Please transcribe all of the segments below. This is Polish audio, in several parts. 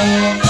Música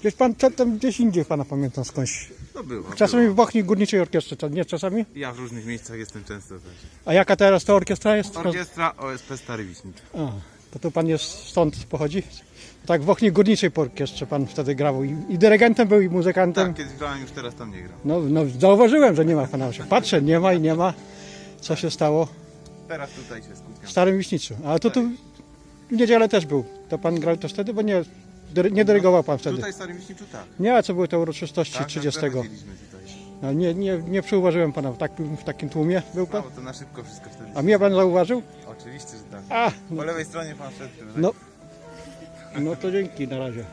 Gdzieś pan przedtem gdzieś indziej pana pamiętam skądś. To było. Czasami było. w Bochni Górniczej Orkiestrze, to nie czasami? Ja w różnych miejscach jestem często też. A jaka teraz ta orkiestra jest? Orkiestra OSP Stary Wiśnicz. A, to tu pan jest stąd pochodzi? Tak w Bochni Górniczej orkiestrze pan wtedy grał i, i dyrygentem był i muzykantem. Tak, kiedyś grałem, już teraz tam nie gram. No, no zauważyłem, że nie ma pana. Patrzę, nie ma i nie ma. Co się stało? Teraz tutaj się skupiam. W Starym Wiśniczu. Ale to tu w niedzielę też był. To pan grał też wtedy, bo nie, dyry- nie dyrygował pan wtedy. Tutaj w Starym Wiśniczu tak. Nie, a co były te uroczystości tak 30. Tak, prowadziliśmy tutaj. No, nie, nie, nie przyuważyłem pana w takim, w takim tłumie. Był pan? Mało to na szybko wszystko wtedy. A mnie pan zauważył? Oczywiście, że tak. A, Po lewej stronie pan szedł. no, no to dzięki na razie.